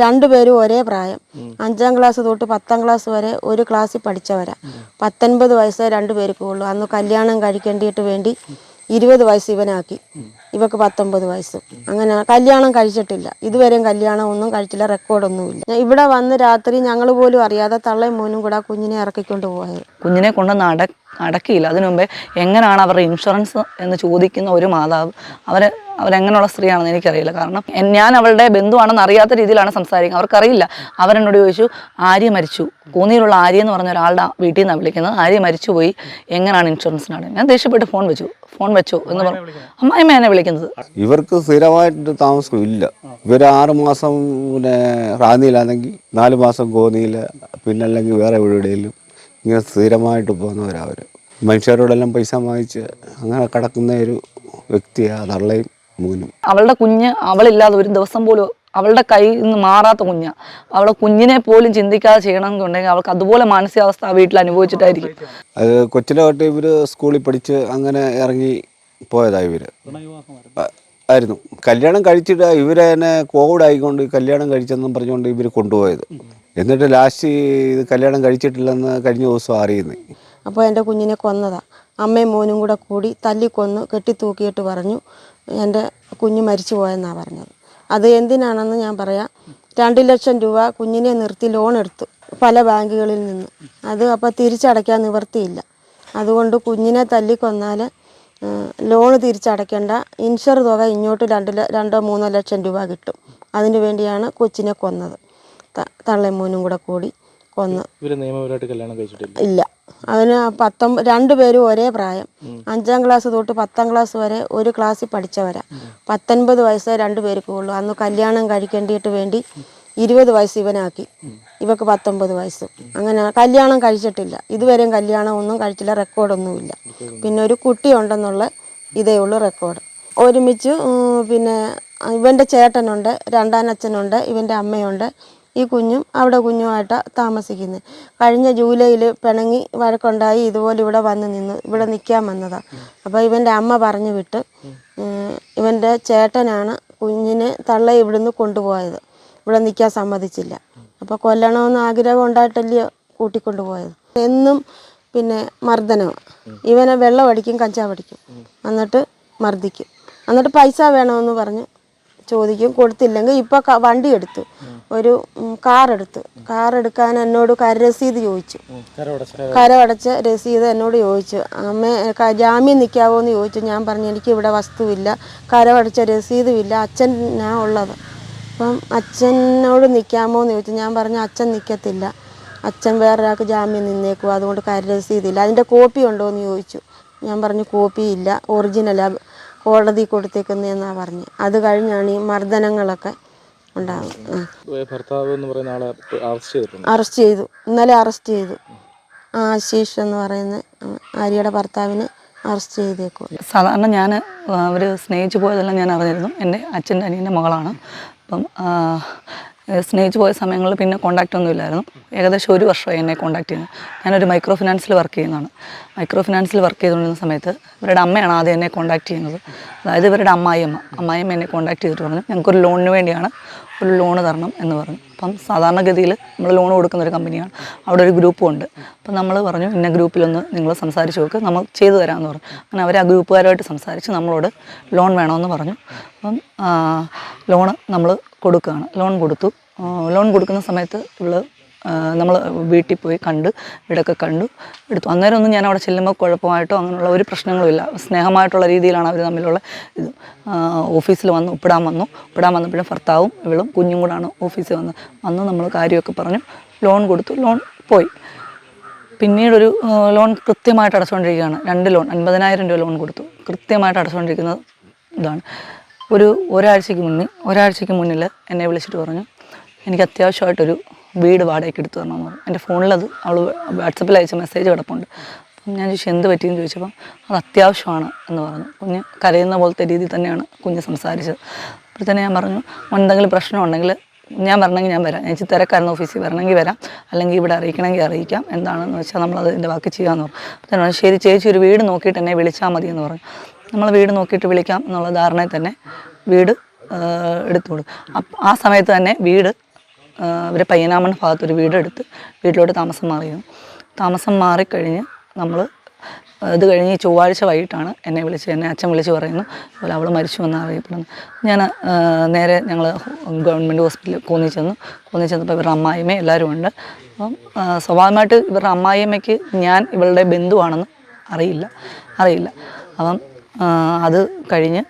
രണ്ടുപേരും ഒരേ പ്രായം. അഞ്ചാം ക്ലാസ് തൊട്ട് പത്താം ക്ലാസ് വരെ ഒരു ക്ലാസ്സിൽ പഠിച്ചവരാ. പത്തൊൻപത് വയസ്സേ രണ്ടുപേർക്കും ഉള്ളൂ. അന്ന് കല്യാണം കഴിക്കേണ്ടിയിട്ട് വേണ്ടി ഇരുപത് വയസ്സ് ഇവനാക്കി. ഇവക്ക് പത്തൊമ്പത് വയസ്സ്. അങ്ങനെ കല്യാണം കഴിച്ചിട്ടില്ല. ഇതുവരെയും കല്യാണം ഒന്നും കഴിച്ചില്ല റെക്കോർഡൊന്നുമില്ല ഇവിടെ വന്ന് രാത്രി ഞങ്ങൾ പോലും അറിയാതെ തള്ളയും മോനും കൂടെ കുഞ്ഞിനെ ഇറക്കിക്കൊണ്ട് പോയത്. കുഞ്ഞിനെ കൊണ്ട് അട അടക്കിയില്ല. അതിനു മുമ്പേ എങ്ങനെയാണ് അവരുടെ ഇൻഷുറൻസ് എന്ന് ചോദിക്കുന്ന ഒരു മാതാവ് അവരെ അവരെങ്ങനെയുള്ള സ്ത്രീയാണെന്ന് എനിക്കറിയില്ല. കാരണം ഞാൻ അവളുടെ ബന്ധുവാണെന്ന് അറിയാത്ത രീതിയിലാണ് സംസാരിക്കുന്നത്. അവർക്കറിയില്ല. അവരെന്നോട് ചോദിച്ചു ആര്യ മരിച്ചു. കൂന്നിയിലുള്ള ആര്യ എന്ന് പറഞ്ഞ ഒരാളുടെ വീട്ടിൽ നിന്നാണ് വിളിക്കുന്നത്. ആര്യ മരിച്ചുപോയി എങ്ങനെയാണ് ഇൻഷുറൻസിനാണ് ഞാൻ ദേഷ്യപ്പെട്ട് ഫോൺ വെച്ചു. ഫോൺ വെച്ചു എന്ന് പറഞ്ഞു. അമ്മായിമ്മ എന്നെ വിളിക്കുന്നത്. ഇവർക്ക് സ്ഥിരമായിട്ട് താമസം ഇല്ല ഇവർ ആറ് മാസം പിന്നെ റാന്നിയിലാണെങ്കിൽ നാല് മാസം കോന്നിയിൽ പിന്നെ അല്ലെങ്കിൽ വേറെ എവിടെയെങ്കിലും ഇങ്ങനെ സ്ഥിരമായിട്ട് പോകുന്നവരാണ് അവർ മനുഷ്യരോടെല്ലാം പൈസ വാങ്ങിച്ച് അങ്ങനെ കിടക്കുന്ന ഒരു വ്യക്തിയാണ് തള്ളയും മൂനും. അവളുടെ കുഞ്ഞ് അവളില്ലാതെ ഒരു ദിവസം പോലും അവളുടെ കയ്യിൽ നിന്ന് മാറാത്ത കുഞ്ഞാണ് അവളെ കുഞ്ഞിനെ പോലും ചിന്തിക്കാതെ ചെയ്യണമെന്നുണ്ടെങ്കിൽ അവൾക്ക് അതുപോലെ മാനസികാവസ്ഥ ആ വീട്ടിൽ അനുഭവിച്ചിട്ടായിരിക്കും. അത് കൊച്ചിലെ തൊട്ട് ഇവർ സ്കൂളിൽ പഠിച്ച് അങ്ങനെ ഇറങ്ങി പോയതാണ് ഇവർ ആയിരുന്നു. കല്യാണം കഴിച്ചിട്ട് ഇവരെ തന്നെ കോവിഡ് ആയിക്കൊണ്ട് കല്യാണം കഴിച്ചെന്നും പറഞ്ഞുകൊണ്ട് ഇവർ കൊണ്ടുപോയത്. എന്നിട്ട് ലാസ്റ്റ് ഇത് കല്യാണം കഴിച്ചിട്ടില്ലെന്ന് കഴിഞ്ഞ ദിവസം അറിയുന്നത് അപ്പോൾ എന്റെ കുഞ്ഞിനെ കൊന്നതാണ് അമ്മയും മോനും കൂടെ കൂടി തല്ലിക്കൊന്ന് കെട്ടിത്തൂക്കിയിട്ട് പറഞ്ഞു എന്റെ കുഞ്ഞ് മരിച്ചു പോയെന്നാണ് പറഞ്ഞത്. അത് എന്തിനാണെന്ന് ഞാൻ പറയാം. രണ്ട് ലക്ഷം രൂപ കുഞ്ഞിനെ നിർത്തി ലോൺ എടുത്തു പല ബാങ്കുകളിൽ നിന്ന്. അത് അപ്പോൾ തിരിച്ചടയ്ക്കാൻ നിവർത്തിയില്ല അതുകൊണ്ട് കുഞ്ഞിനെ തല്ലിക്കൊന്നാൽ ലോൺ തിരിച്ചടയ്ക്കേണ്ട. ഇൻഷുർ തുക ഇങ്ങോട്ട് രണ്ട് രണ്ടോ മൂന്നോ ലക്ഷം രൂപ കിട്ടും. അതിനു വേണ്ടിയാണ് കൊച്ചിനെ കൊന്നത്. ത- തള്ളയും മോനും കൂടെ കൂടി. കൊന്ന് ഇവർ നിയമപരമായിട്ട് കല്യാണം കഴിച്ചിട്ടില്ല. ഇല്ല. അവന് രണ്ടു പേരും ഒരേ പ്രായം. അഞ്ചാം ക്ലാസ് തൊട്ട് പത്താം ക്ലാസ് വരെ ഒരു ക്ലാസ്സിൽ പഠിച്ചവരാ. പത്തൊൻപത് വയസ്സേ രണ്ടുപേർക്കും ഉള്ളൂ. അന്ന് കല്യാണം കഴിക്കേണ്ടിയിട്ട് വേണ്ടി ഇരുപത് വയസ്സ് ഇവനാക്കി. ഇവക്ക് പത്തൊമ്പത് വയസ്സ്. അങ്ങനെ കല്യാണം കഴിച്ചിട്ടില്ല. ഇതുവരെയും കല്യാണം ഒന്നും കഴിച്ചില്ല. റെക്കോർഡൊന്നുമില്ല. പിന്നെ ഒരു കുട്ടി ഉണ്ടെന്നുള്ള ഇതേ ഉള്ളൂ റെക്കോർഡ്. ഒരുമിച്ച് പിന്നെ ഇവന്റെ ചേട്ടനുണ്ട് രണ്ടാനച്ഛനുണ്ട് ഇവന്റെ അമ്മയുണ്ട് ഈ കുഞ്ഞും അവിടെ കുഞ്ഞുമായിട്ടാണ് താമസിക്കുന്നത് കഴിഞ്ഞ ജൂലൈയിൽ പിണങ്ങി വഴക്കുണ്ടായി ഇതുപോലെ ഇവിടെ വന്ന് നിന്ന് ഇവിടെ നിൽക്കാൻ വന്നതാണ് അപ്പോൾ ഇവന്റെ അമ്മ പറഞ്ഞു വിട്ട് ഇവന്റെ ചേട്ടനാണ് കുഞ്ഞിനെ തള്ള ഇവിടുന്ന് കൊണ്ടുപോയത്. ഇവിടെ നിൽക്കാൻ സമ്മതിച്ചില്ല. അപ്പോൾ കൊല്ലണമെന്ന് ആഗ്രഹം ഉണ്ടായിട്ടല്ലയോ കൂട്ടിക്കൊണ്ടുപോയത്? എന്നും പിന്നെ മർദ്ദനമാണ് ഇവനെ വെള്ളം അടിക്കും കഞ്ചാവ് അടിക്കും എന്നിട്ട് മർദ്ദിക്കും. എന്നിട്ട് പൈസ വേണമെന്ന് പറഞ്ഞ്. ചോദിക്കും കൊടുത്തില്ലെങ്കിൽ ഇപ്പോൾ വണ്ടി എടുത്തു. ഒരു കാർ എടുത്തു. കാർ എടുക്കാൻ എന്നോട് കര രസീത് ചോദിച്ചു. കരവടച്ച രസീത് എന്നോട് ചോദിച്ചു. അമ്മ ജാമ്യം നിൽക്കാവോ എന്ന് ചോദിച്ചു. ഞാൻ പറഞ്ഞു എനിക്ക് ഇവിടെ വസ്തുവില്ല കരവടച്ച രസീതും ഇല്ല അച്ഛൻ ഞാൻ ഉള്ളത്. അപ്പം അച്ഛനോട് നിൽക്കാമോ എന്ന് ചോദിച്ചു. ഞാൻ പറഞ്ഞു അച്ഛൻ നിൽക്കത്തില്ല. അച്ഛൻ വേറൊരാൾക്ക് ജാമ്യം നിന്നേക്കും അതുകൊണ്ട് കര രസീതില്ല. അതിന്റെ കോപ്പി ഉണ്ടോ എന്ന് ചോദിച്ചു. ഞാൻ പറഞ്ഞു കോപ്പി ഇല്ല. ഒറിജിനലാ കോടതി കൊടുത്തേക്കുന്നതെന്നാണ് പറഞ്ഞു. അത് കഴിഞ്ഞാണ് ഈ മർദ്ദനങ്ങളൊക്കെ ഉണ്ടാകുന്നത്. ഭർത്താവ് എന്ന് പറയുന്ന ആളെ അറസ്റ്റ് ചെയ്തിട്ടുണ്ട്. അറസ്റ്റ് ചെയ്തു. ഇന്നലെ അറസ്റ്റ് ചെയ്തു. ആശീഷ് എന്ന് പറയുന്ന ആര്യയുടെ ഭർത്താവിനെ അറസ്റ്റ് ചെയ്തേക്കും സാധാരണ ഞാൻ അവർ സ്നേഹിച്ചു പോയതെല്ലാം ഞാൻ അറിഞ്ഞിരുന്നു. എന്റെ അച്ഛന്റെ അനിയന്റെ മകളാണ്. അപ്പം സ്നേഹിച്ചു പോയ സമയങ്ങളിൽ പിന്നെ കോണ്ടാക്റ്റ് ഒന്നും ഇല്ലായിരുന്നു. ഏകദേശം ഒരു വർഷമായി എന്നെ കോണ്ടാക്ട് ചെയ്യുന്നത് ഞാനൊരു മൈക്രോ ഫിനാൻസിൽ വർക്ക് ചെയ്യുന്നതാണ്. മൈക്രോ ഫിനാൻസിൽ വർക്ക് ചെയ്തുകൊണ്ടിരുന്ന സമയത്ത് ഇവരുടെ അമ്മയാണ് ആദ്യം എന്നെ കോണ്ടാക്ട് ചെയ്യുന്നത്. അതായത് ഇവരുടെ അമ്മായിയമ്മ. അമ്മായിയമ്മ എന്നെ കോണ്ടാക്ട് ചെയ്തിട്ട് പറഞ്ഞു ഞങ്ങൾക്കൊരു ലോണിന് വേണ്ടിയാണ് ഒരു ലോണ് തരണം എന്ന് പറഞ്ഞു. അപ്പം സാധാരണഗതിയിൽ നമ്മൾ ലോൺ കൊടുക്കുന്ന ഒരു കമ്പനിയാണ് അവിടെ ഒരു ഗ്രൂപ്പും ഉണ്ട്. അപ്പം നമ്മൾ പറഞ്ഞു ഇന്ന ഗ്രൂപ്പിലൊന്ന് നിങ്ങൾ സംസാരിച്ച് നോക്ക്. നമ്മൾ ചെയ്തു തരാമെന്ന് പറഞ്ഞു. അങ്ങനെ അവർ ആ ഗ്രൂപ്പുകാരുമായിട്ട് സംസാരിച്ച് നമ്മളോട് ലോൺ വേണമെന്ന് പറഞ്ഞു. അപ്പം ലോണ് നമ്മൾ കൊടുക്കുകയാണ്. ലോൺ കൊടുത്തു. ലോൺ കൊടുക്കുന്ന സമയത്ത് ഇവൾ നമ്മൾ വീട്ടിൽ പോയി കണ്ട് വീടൊക്കെ കണ്ടു എടുത്തു. അന്നേരം ഒന്നും ഞാൻ അവിടെ ചെല്ലുമ്പോൾ കുഴപ്പമായിട്ടോ അങ്ങനെയുള്ള ഒരു പ്രശ്നങ്ങളും ഇല്ല സ്നേഹമായിട്ടുള്ള രീതിയിലാണ് അവർ തമ്മിലുള്ള ഇത്. ഓഫീസിൽ വന്ന് ഒപ്പിടാൻ വന്നു. ഒപ്പിടാൻ വന്നപ്പോഴും ഭർത്താവും ഇവളും കുഞ്ഞും കൂടാണ് ഓഫീസിൽ വന്ന്. വന്ന് നമ്മൾ കാര്യമൊക്കെ പറഞ്ഞു ലോൺ കൊടുത്തു ലോൺ പോയി. പിന്നീടൊരു ലോൺ കൃത്യമായിട്ട് അടച്ചുകൊണ്ടിരിക്കുകയാണ് രണ്ട് ലോൺ അൻപതിനായിരം രൂപ ലോൺ കൊടുത്തു. കൃത്യമായിട്ട് അടച്ചുകൊണ്ടിരിക്കുന്നത് ഇതാണ്. ഒരു ഒരാഴ്ചയ്ക്ക് മുന്നേ ഒരാഴ്ചയ്ക്ക് മുന്നിൽ എന്നെ വിളിച്ചിട്ട് പറഞ്ഞു എനിക്ക് അത്യാവശ്യമായിട്ടൊരു വീട് വാടകയ്ക്ക് എടുത്തു തരണമെന്ന് പറഞ്ഞു. എന്റെ ഫോണിലത് അവൾ വാട്സപ്പിൽ അയച്ച മെസ്സേജ് കിടപ്പുണ്ട്. അപ്പം ഞാൻ ചോദിച്ചു എന്ത് പറ്റിയെന്ന് ചോദിച്ചപ്പം അത് അത്യാവശ്യമാണ് എന്ന് പറഞ്ഞു. കുഞ്ഞ് കരയുന്ന പോലത്തെ രീതിയിൽ തന്നെയാണ് കുഞ്ഞ് സംസാരിച്ചത്. അപ്പോൾ തന്നെ ഞാൻ പറഞ്ഞു എന്തെങ്കിലും പ്രശ്നം ഉണ്ടെങ്കിൽ ഞാൻ വരണമെങ്കിൽ ഞാൻ വരാം. ഞാൻ തിരക്കായിരുന്നു ഓഫീസിൽ. വരണമെങ്കിൽ വരാം. അല്ലെങ്കിൽ ഇവിടെ അറിയിക്കണമെങ്കിൽ അറിയിക്കാം. എന്താണെന്ന് വെച്ചാൽ നമ്മളത് എന്റെ ബാക്കി ചെയ്യാമെന്ന് പറഞ്ഞു. അപ്പോൾ തന്നെ ശരി ചേച്ചി ഒരു വീട് നോക്കിയിട്ട് എന്നെ വിളിച്ചാൽ മതി എന്ന് പറഞ്ഞു. നമ്മൾ വീട് നോക്കിയിട്ട് വിളിക്കാം എന്നുള്ള ധാരണയിൽ തന്നെ വീട് എടുത്തു അപ്പം ആ സമയത്ത് തന്നെ വീട് അവർ പയ്യനാമൺ ഭാഗത്തൊരു വീടെടുത്ത് വീട്ടിലോട്ട് താമസം മാറിയിരുന്നു താമസം മാറിക്കഴിഞ്ഞ് നമ്മൾ ഇത് കഴിഞ്ഞ് ചൊവ്വാഴ്ച വൈകിട്ടാണ് എന്നെ വിളിച്ച് എന്നെ അച്ഛൻ വിളിച്ച് പറയുന്നു അതുപോലെ അവൾ മരിച്ചു എന്ന് അറിയപ്പെടുന്നു. ഞാൻ നേരെ ഞങ്ങൾ ഗവൺമെന്റ് ഹോസ്പിറ്റലിൽ കോന്നി ചെന്നു. കോന്നി ചെന്നപ്പോൾ ഇവരുടെ അമ്മായിമ്മ എല്ലാവരും ഉണ്ട്. അപ്പം സ്വാഭാവികമായിട്ട് ഇവരുടെ അമ്മായിയമ്മയ്ക്ക് ഞാൻ ഇവളുടെ ബന്ധുവാണെന്ന് അറിയില്ല. അറിയില്ല. അപ്പം അത് കഴിഞ്ഞ്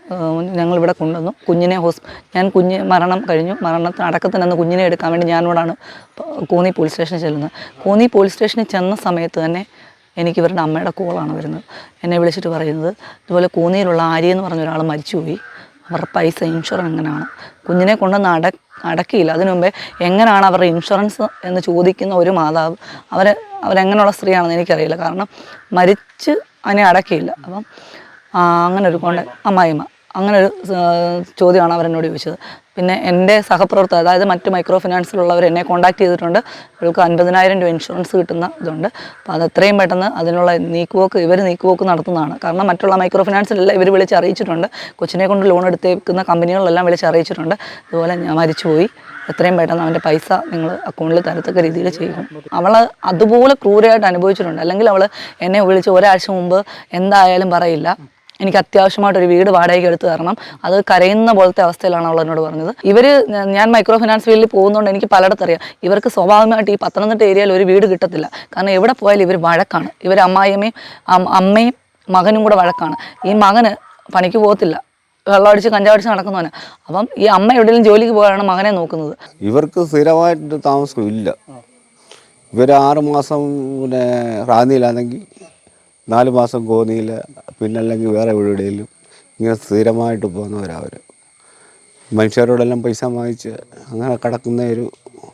ഞങ്ങളിവിടെ കൊണ്ടുവന്നു. കുഞ്ഞിനെ ഹോസ് ഞാൻ കുഞ്ഞ് മരണം കഴിഞ്ഞു. മരണത്തിന് അടക്കത്തിനന്ന് കുഞ്ഞിനെ എടുക്കാൻ വേണ്ടി ഞാനിവിടാണ് കോന്നി പോലീസ് സ്റ്റേഷനിൽ ചെല്ലുന്നത്. കോന്നി പോലീസ് സ്റ്റേഷനിൽ ചെന്ന സമയത്ത് തന്നെ എനിക്ക് ഇവരുടെ അമ്മയുടെ കോളാണ് വരുന്നത്. എന്നെ വിളിച്ചിട്ട് പറയുന്നത് ഇതുപോലെ കോന്നിയിലുള്ള ആര്യ എന്ന് പറഞ്ഞ ഒരാൾ മരിച്ചുപോയി. അവരുടെ പൈസ ഇൻഷുറൻസ് എങ്ങനെയാണ്? കുഞ്ഞിനെ കൊണ്ടുവന്ന് അട അടക്കിയില്ല. അതിനു മുമ്പേ എങ്ങനെയാണ് അവരുടെ ഇൻഷുറൻസ് എന്ന് ചോദിക്കുന്ന ഒരു മാതാവ് അവരെ അവരെങ്ങനെയുള്ള സ്ത്രീയാണെന്ന് എനിക്കറിയില്ല. കാരണം മരിച്ച് അതിനെ അടക്കിയില്ല. അപ്പം അങ്ങനെ ഒരു കോണ്ട അമ്മായിമ്മ അങ്ങനെ ഒരു ചോദ്യമാണ് അവരെന്നോട് ചോദിച്ചത്. പിന്നെ എന്റെ സഹപ്രവർത്തകർ അതായത് മറ്റ് മൈക്രോ ഫിനാൻസിലുള്ളവർ എന്നെ കോൺടാക്ട് ചെയ്തിട്ടുണ്ട്. അവർക്ക് അൻപതിനായിരം രൂപ ഇൻഷുറൻസ് കിട്ടുന്ന ഇതുണ്ട്. അപ്പോൾ അത് എത്രയും പെട്ടെന്ന് അതിനുള്ള നീക്കുപോക്ക് ഇവർ നീക്കുപോക്ക് നടത്തുന്നതാണ്. കാരണം മറ്റുള്ള മൈക്രോ ഫിനാൻസിലെല്ലാം ഇവർ വിളിച്ച് അറിയിച്ചിട്ടുണ്ട്. കൊച്ചിനെ കൊണ്ട് ലോൺ എടുത്തേക്കുന്ന കമ്പനികളെല്ലാം വിളിച്ച് അറിയിച്ചിട്ടുണ്ട്. അതുപോലെ ഞാൻ മരിച്ചുപോയി. എത്രയും പെട്ടെന്ന് അവന്റെ പൈസ നിങ്ങൾ അക്കൗണ്ടിൽ തരത്തക്ക രീതിയിൽ ചെയ്യും. അവൾ അതുപോലെ ക്രൂരമായിട്ട് അനുഭവിച്ചിട്ടുണ്ട്. അല്ലെങ്കിൽ അവൾ എന്നെ വിളിച്ച് ഒരാഴ്ച മുമ്പ് എന്തായാലും പറയില്ല. എനിക്ക് അത്യാവശ്യമായിട്ടൊരു വീട് വാടകയ്ക്ക് എടുത്തു തരണം. അത് കരയുന്ന പോലത്തെ അവസ്ഥയിലാണ് അവൾ എന്നോട് പറഞ്ഞത്. ഇവർ ഞാൻ മൈക്രോ ഫിനാൻസ് ഫീൽഡിൽ പോകുന്നതുകൊണ്ട് എനിക്ക് പലയിടത്തറിയാം. ഇവർക്ക് സ്വാഭാവികമായിട്ട് ഈ പത്തനംതിട്ട ഏരിയയിൽ ഒരു വീട് കിട്ടത്തില്ല. കാരണം എവിടെ പോയാലും ഇവർ വഴക്കാണ്. ഇവർ അമ്മായിയമ്മയും അമ്മയും മകനും കൂടെ വഴക്കാണ്. ഈ മകന് പണിക്ക് പോകത്തില്ല. വെള്ളമടിച്ച് കഞ്ചാവടിച്ച് നടക്കുന്നവന്. അപ്പം ഈ അമ്മ എവിടെയെങ്കിലും ജോലിക്ക് പോയാണ് മകനെ നോക്കുന്നത്. ഇവർക്ക് സ്ഥിരമായിട്ട് താമസം ഇല്ല ഇവർ ആറ് മാസം പിന്നെ റാന്നിയിലാണെങ്കിൽ നാല് മാസം കോന്നിയിൽ പിന്നെ അല്ലെങ്കിൽ വേറെ എവിടെയെങ്കിലും ഇങ്ങനെ സ്ഥിരമായിട്ട് പോകുന്നവരവർ മനുഷ്യരോടെല്ലാം പൈസ വാങ്ങിച്ച് അങ്ങനെ കിടക്കുന്ന ഒരു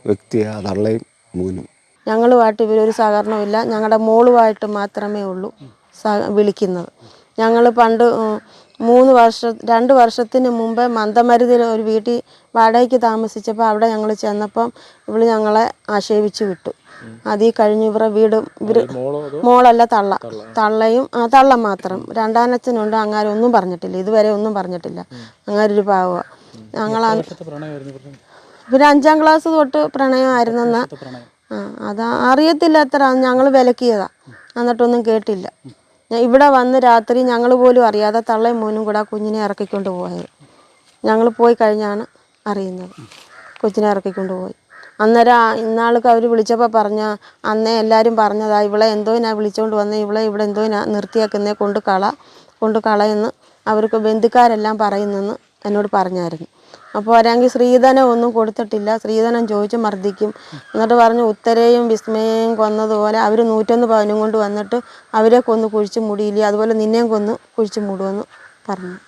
വ്യക്തിയാണ് തള്ളയും മൂനും. ഞങ്ങളുമായിട്ട് ഇവരൊരു സഹകരണമില്ല ഞങ്ങളുടെ മോളുമായിട്ട് മാത്രമേ ഉള്ളൂ വിളിക്കുന്നത്. ഞങ്ങൾ പണ്ട് മൂന്ന് വർഷ രണ്ട് വർഷത്തിന് മുമ്പേ മന്ദമരുതിൽ ഒരു വീട്ടിൽ വാടകയ്ക്ക് താമസിച്ചപ്പോൾ അവിടെ ഞങ്ങൾ ചെന്നപ്പം ഇവൾ ഞങ്ങളെ ആക്ഷേപിച്ച് വിട്ടു. അതിൽ കഴിഞ്ഞ് ഇവരുടെ വീടും ഇവർ മോളോ അതോ? മോളല്ല തള്ള. തള്ളയും ആ തള്ള മാത്രം. രണ്ടാനച്ഛനുണ്ട് അങ്ങാരും ഒന്നും പറഞ്ഞിട്ടില്ല. ഇതുവരെ ഒന്നും പറഞ്ഞിട്ടില്ല. അങ്ങാരൊരു പാവ. ഞങ്ങൾ പറഞ്ഞു ഇവർ അഞ്ചാം ക്ലാസ് തൊട്ട് പ്രണയമായിരുന്നെന്ന. ആ അതാ അറിയത്തില്ല അത്ര ഞങ്ങൾ വിലക്കിയതാ. എന്നിട്ടൊന്നും കേട്ടില്ല. ഇവിടെ വന്ന് രാത്രി ഞങ്ങൾ പോലും അറിയാതെ തള്ളയും മോനും കൂടെ ആ കുഞ്ഞിനെ ഇറക്കിക്കൊണ്ട് പോയത്. ഞങ്ങൾ പോയി കഴിഞ്ഞാണ് അറിയുന്നത്. കൊച്ചിനെ ഇറക്കിക്കൊണ്ട് പോയി. അന്നേരം ഇന്നാൾക്ക് അവർ വിളിച്ചപ്പോൾ പറഞ്ഞ അന്നേ എല്ലാവരും പറഞ്ഞതാണ് ഇവളെ എന്തോനാ വിളിച്ചുകൊണ്ട് വന്നത് ഇവളെ ഇവിടെ എന്തോനാ നിർത്തിയാക്കുന്നേ കൊണ്ട് കള കൊണ്ട് കളയെന്ന് അവർക്ക് ബന്ധുക്കാരെല്ലാം പറയുന്നെന്ന് എന്നോട് പറഞ്ഞായിരുന്നു. അപ്പോൾ ഒരാങ്കിൽ ശ്രീധനം ഒന്നും കൊടുത്തിട്ടില്ല ശ്രീധനം ചോദിച്ച് മർദ്ദിക്കും. എന്നിട്ട് പറഞ്ഞു ഉത്തരയും വിസ്മയയും കൊന്നതുപോലെ അവർ നൂറ്റൊന്ന് പവനും കൊണ്ട് വന്നിട്ട് അവരെ കൊന്ന് കുഴിച്ച് മൂടിയില്ലേ അതുപോലെ നിന്നെയും കൊന്ന് കുഴിച്ച് മൂടുമെന്ന് പറഞ്ഞു.